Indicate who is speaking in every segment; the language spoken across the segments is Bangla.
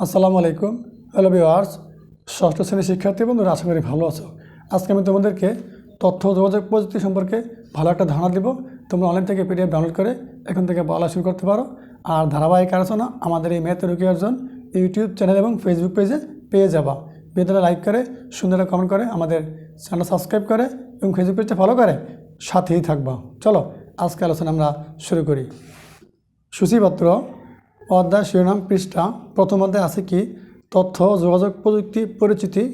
Speaker 1: আসসালামু আলাইকুম। হ্যালো ভিওয়ার্স ষষ্ঠ শ্রেণির শিক্ষার্থী বন্ধুরা, আশা করি ভালো আছো। আজকে আমি তোমাদেরকে তথ্য যোগাযোগ প্রযুক্তি সম্পর্কে ভালো একটা ধারণা দিব। তোমরা অনলাইন থেকে পিডিএফ ডাউনলোড করে এখন থেকে বলা শুরু করতে পারো। আর ধারাবাহিক আলোচনা আমাদের এই math rookie Arjon YouTube channel এবং ফেসবুক পেজে পেয়ে যাবা। ভিডিওটা লাইক করে, সুন্দর কমেন্ট করে, আমাদের চ্যানেল সাবস্ক্রাইব করে এবং ফেসবুক পেজটা ফলো করে সাথেই থাকবা। চলো আজকে আলোচনা আমরা শুরু করি। সূচিপত্র অধ্যায় শিরোনাম পৃষ্ঠা প্রথম অধ্যায় আছে কি? তথ্য যোগাযোগ প্রযুক্তি পরিচিতি।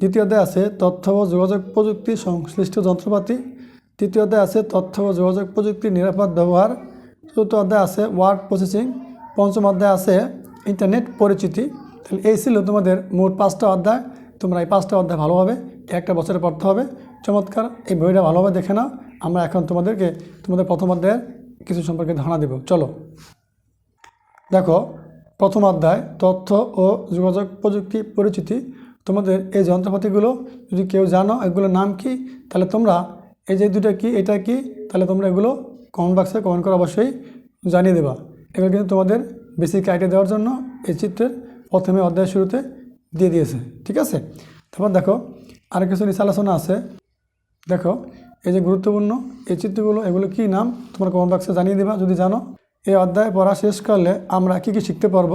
Speaker 1: দ্বিতীয় অধ্যায় আছে তথ্য ও যোগাযোগ প্রযুক্তি সংশ্লিষ্ট যন্ত্রপাতি। তৃতীয় অধ্যায় আছে তথ্য ও যোগাযোগ প্রযুক্তির নিরাপদ ব্যবহার। চতুর্থ অধ্যায় আছে ওয়ার্ড প্রসেসিং। পঞ্চম অধ্যায় আছে ইন্টারনেট পরিচিতি। তাহলে এই ছিল তোমাদের মোট পাঁচটা অধ্যায়। তোমরা এই পাঁচটা অধ্যায় ভালোভাবে, একটা বছরে পড়তে হবে। চমৎকার, এই বইটা ভালোভাবে দেখে নাও। আমরা এখন তোমাদেরকে, তোমাদের প্রথম অধ্যায়ের কিছু সম্পর্কে ধারণা দেব। চলো। দেখো, প্রথম অধ্যায়, তথ্য ও যোগাযোগ প্রযুক্তি পরিচিতি। তোমাদের এই যন্ত্রপাতিগুলো যদি কেউ জানো, এগুলোর নাম কি? তাহলে তোমরা এই যে দুটো কি, এটা কি? তাহলে তোমরা এগুলো কমেন্ট বক্সে কমেন্ট করে অবশ্যই জানিয়ে দেবা। এগুলো কিন্তু তোমাদের বেসিক আইডিয়া দেওয়ার জন্য এই চিত্রের প্রথমে অধ্যায় শুরুতে দিয়ে দিয়েছে, ঠিক আছে? তারপর দেখো আর কিছু নিচে আলোচনা আছে। দেখো, এই যে গুরুত্বপূর্ণ এই চিত্রগুলো, এগুলো কি নাম? তোমার কমেন্ট বক্সে জানিয়ে দেবা, যদি জানো। এই অধ্যায় পড়া শেষ করলে আমরা কি কি শিখতে পারব?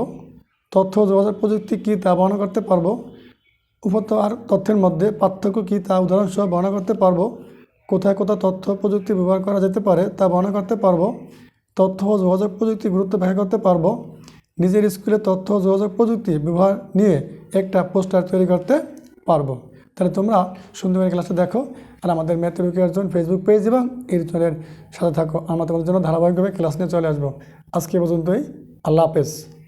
Speaker 1: তথ্য যোগাযোগ প্রযুক্তি কী তা বর্ণনা করতে পারব? উপত আর তথ্যের মধ্যে পার্থক্য কী তা উদাহরণসহ বর্ণনা করতে পারব? কোথায় কোথায় তথ্য প্রযুক্তি ব্যবহার করা যেতে পারে তা বর্ণনা করতে পারব? তথ্য ও যোগাযোগ প্রযুক্তি গুরুত্ব ব্যাখ্যা করতে পারব? নিজের স্কুলে তথ্য ও যোগাযোগ প্রযুক্তি ব্যবহার নিয়ে একটা পোস্টার তৈরি করতে পারব। তাহলে তোমরা সুন্দর করে ক্লাসটা দেখো। আর আমাদের math rookie Arjon Facebook page এবং এর চ্যানেলের সাথে থাকো। আমরা তোমাদের জন্য ধারাবাহিকভাবে ক্লাস নিয়ে চলে আসব। আজকে পর্যন্তই। আল্লাহ হাফেজ।